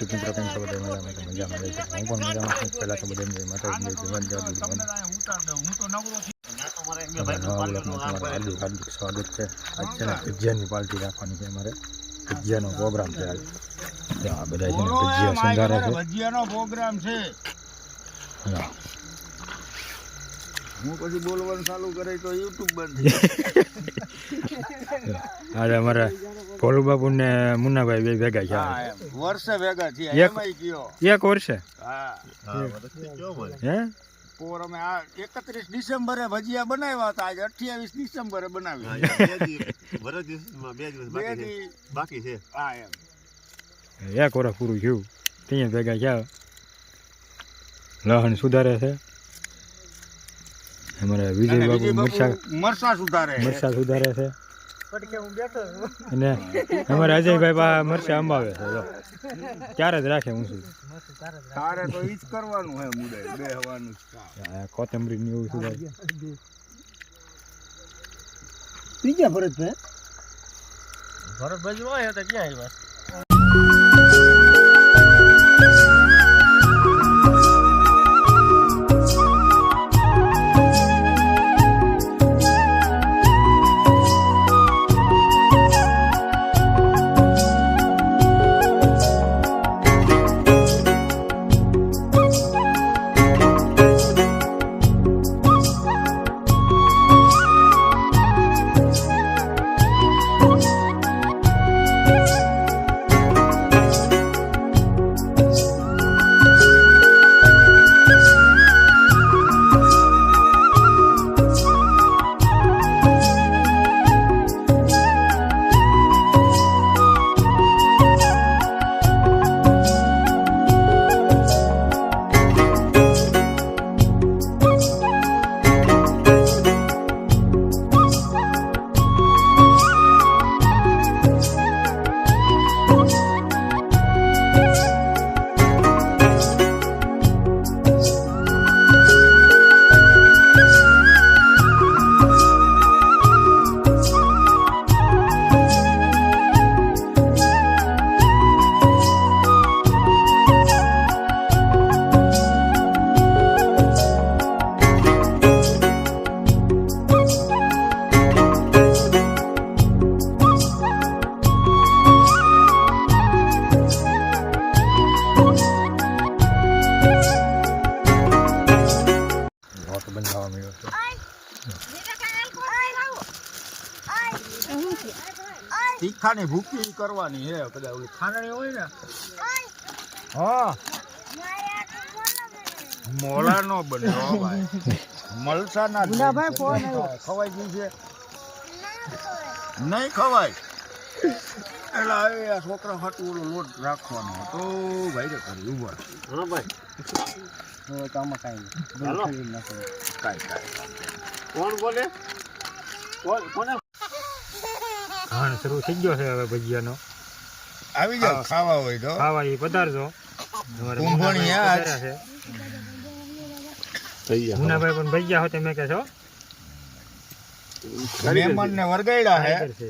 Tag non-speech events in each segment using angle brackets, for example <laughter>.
મિત્રો કેમ છો બધા મજામાં તો મજામાં રહે છે હું પણ મજામાં છું. પહેલાં તો બધા જય માતા જય જીવન નવા બ્લોકમાં તમારું હાર્દિક હાર્દિક સ્વાગત છે. આજ છે ને ભજીયાની પાર્ટી રાખવાની છે અમારે. ભજીયાનો પ્રોગ્રામ છે આજ. આ બધા છે ને ભજીયા છે. ભજીયાનો પ્રોગ્રામ છે. હા. હું પછી બોલવાનું ચાલુ કરે તો યુટ્યુબ બંધ <laughs> આજે અમારા ભોલુબાબુ ને મુન્નાભાઈ બે ભેગા છે વર્ષે ભેગા થયા એક- વર્ષે? હા. હે પોર અમે આ એકત્રીસ ડિસેમ્બરે ભજીયા બનાવ્યા હતા આજે અઠ્યાવીસ ડિસેમ્બરે બનાવ્યા. બાકી છે. હા એમ. એક વર્ષ પૂરું થયું. ત્યાં ભેગા છે લહણ સુધારે છે. અમારા વિજય બાબુ બીજી મરસા મરસા સુધારે મરસા સુધારે છે. અને અમારે અજયભાઈ પા મરશે અંબાવે છે જો ત્યારે જ રાખે હું છું. તારે તો ઈ જ કરવાનું હે મુડે બે હવાનું કોથમરી ને એવું સુધારે. ત્રીજા ભરતભાઈ? લોટ તીખાની ભૂકી કરવાની હે કદાચ ઓલી ખાંડણી હોય ને. હા. મોળા નો બને હો ભાઈ. મલસાના જ ખવાઈ ગઈ છે. નહીં ખવાય. એટલે હવે આ છોકરા હાટું ઓલો લોટ રાખવાનો તો ભાઈ રે કરી ઊભા હા ભાઈ. તો આમાં કાંઈ. કાંઈ કાંઈ કોણ બોલે? કોણ કોને ઘાણ શરૂ થઈ ગયો છે હવે ભજીયાનો. આવી જાવ ખાવા હોય તો. ખાવા એ પધારજો. કુંભણી આજ. છે. ગયા પણ ભજીયા હોતે મેં કે છો મહેમાન ને વરગાડ્યા હે. છે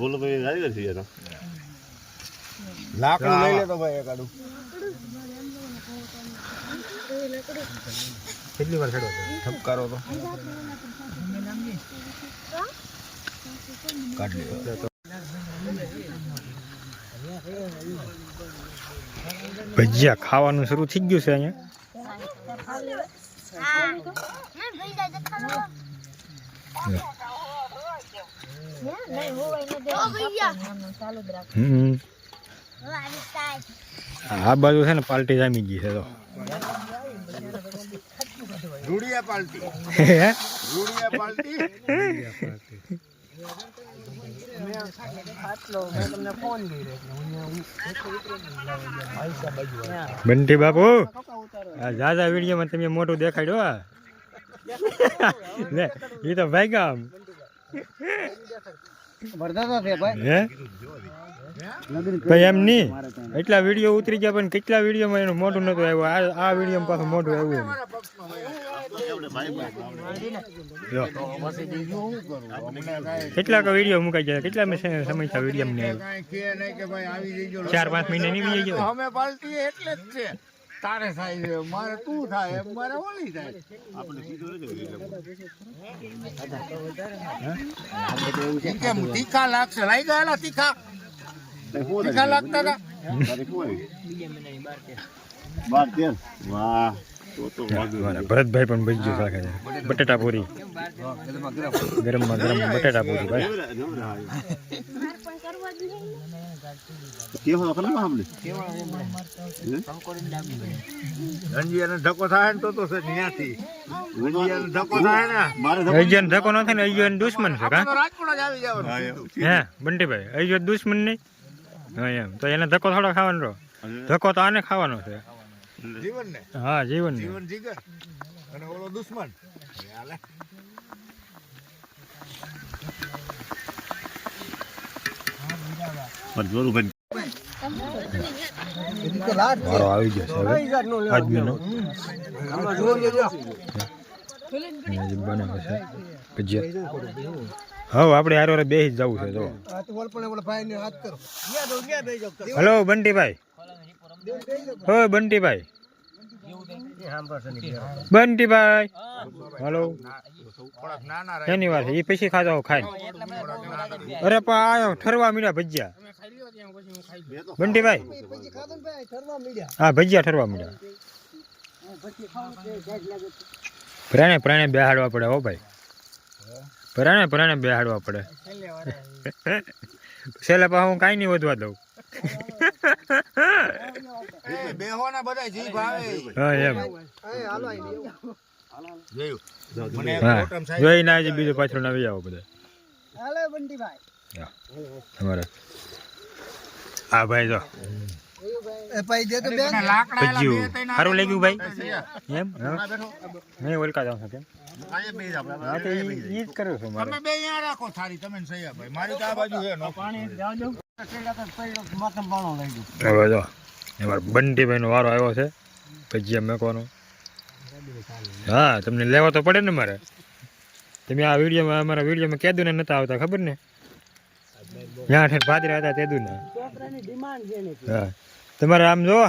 બોલો ભાઈ ગાડી યાર. લાકડું લઈ લે તો ભાઈ એકાડું કેટલી વાર ખેડો છે? ઠપકારો તો. કાઢી ભજીયા ખાવાનું શરૂ થઈ ગયું છે અહીંયા. હમ. આ બાજુ છે ને પાલટી જામી ગઈ છે તો. રૂડિયા પાલટી. રૂડિયા પાલટી. <laughs> બંટી બાપુ, આ જાજા વિડીયોમાં તમે મોટું દેખાડ્યો. લે એ તો ભાઈ લગ્ન એમ નહીં. એટલા વીડિયો ઉતરી ગયા પણ કેટલા વિડીયોમાં એનું મોઢું નતું આવ્યું? આ વીડિયો પાછું મોઢું આવ્યું કેટલાક વીડિયો મુકાઈ જાય કેટલા સમય થયા વીડિયો જજો ચાર પાંચ મહિને ની વી જાય અમે પાલતી એટલે જ છે. તારે થાય છે મારે તું થાય મારે ઓલી થાય. આપણે સીધું નથી કેમ તીખા લાગશે? લઈ ગયેલા તીખા. તીખા લાગતા હતા બાર તેર. વાહ. ભરતભાઈ પણ ગયો રાખે છે. બટેટા પૂરી. ગરમમાં ગરમ બટેટા પૂરી ભાઈ. ધક્કો થાય ને તો તો છે ત્યાંથી. રંજીયાને ધક્કો થાય ને. મારે ન થાય ને અજયન દુશ્મન છે હે બંટીભાઈ અજય દુશ્મન નહીં? હા એમ. તો એને ધક્કો થોડો ખાવાનો રહો. ધક્કો તો આને ખાવાનો છે. જીવન ને હા જીવન જીવન જીગર? અને ઓલો દુશ્મન? હાલે. મારો આવી ગયો છે હવે આજમીનો અને જે બનાવે છે ભજીયા હવે આપણે હારે હારે બેસી જ જવું છે તો હલો બંટીભાઈ. હો બંટીભાઈ. બંટીભાઈ. હલો. શેની વાત એ પછી ખાતા હો ખાઈ અરે પણ આ ઠરવા મીડા ભજીયા. બંટીભાઈ. હા, ભજીયા ઠરવા મીડા પ્રાણે પ્રાણે બેહાડવા પડે હો ભાઈ. પ્રાણે પ્રાણે બેહાડવા પડે. <laughs> છેલ્લે પા હું કાંઈ નહીં વધવા દઉં. <laughs> બેહો બધા જીભ આવે. હા એમ. જોયું? મને એક હા ટોટમ સાહેબ જોઈ ના આજે બીજું પાછળ ના આવો બધા. હાલો બંટીભાઈ. તમારે. હા ભાઈ જો. સારું લાગ્યું ભાઈ? એમ? આ. નહીં ઓલકા જાઉં છું કેમ? જ મારી. તો આ બાજુ અમારા બંટીભાઈનો વારો આવ્યો છે, ભજીયા મેકવાનો. હા, તમને લેવા તો પડે ને મારે. તમે આ વિડીયોમાં, અમારા વિડીયોમાં કેદું ને નતા આવતા, ખબર ને? ત્યાં ઠેઠ ભાદરા હતા તેદું ને હા. તમારે આમ જો,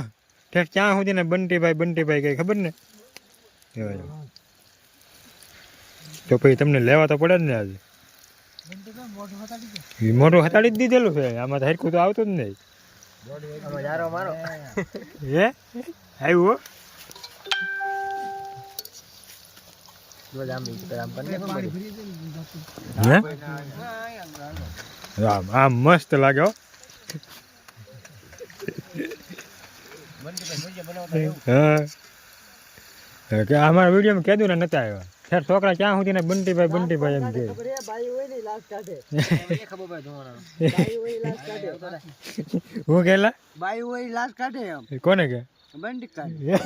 ઠેઠ ક્યાં સુધી ને બંટીભાઈ બંટીભાઈ કઈ ખબર ને? તો પછી તમને લેવા તો પડે ને આજે. મોઢું હતાડી જ દીધેલું છે, આમાં તો હરખું તો આવતું જ નહીં. યારો મારો હે આવ્યું હો હે આમ આમ મસ્ત લાગે હો હા કે અમારા વિડીયોમાં કીધું ને નતા આવ્યા ખેર છોકરા ક્યાં સુધી ને બંટીભાઈ બંટીભાઈ એમ કે <laughs> ખબર ભાઈ ધોવાના કાઢે. હું કેલા બાઈ ઓય લાસ્ટ કાઢે એમ. કોને કે? બંટી કાઢે.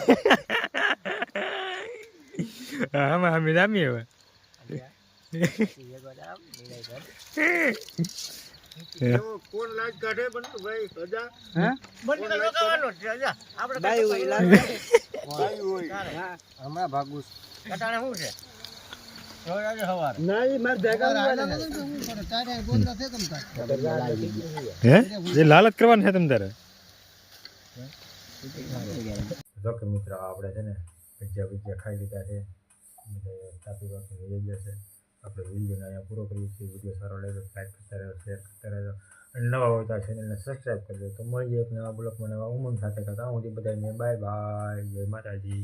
<laughs> આમાં અમે જામીએ હવે. <laughs> કોણ લાજ કાઢે બંટુ ભાઈ સજા? હે? લગાવવાનો છે સજા. કાઢે ભાઈ હોય હમણાં ભાગું કટાણે શું છે? ના એ મારે ભેગા હે એ લાલચ કરવાની છે તમ તારે જો કે મિત્ર આપણે છે ને ભજીયા ભજીયા ખાઈ લીધા છે બધા તાપી બાપી રહી ગયા છે આપણે વિડીયોને અહીંયા પૂરો કરીએ છીએ વીડિયો સારો લાગ્યો લાઈક કરતા રહ્યો શેર કરતા રહ્યો અને નવા હોય તો આ ચેનલને સબસ્ક્રાઈબ કરજો તો મળીએ એક નવા બ્લોગમાં નવા ઉમંગ સાથે કરતા હું બધાને બાય બાય જય માતાજી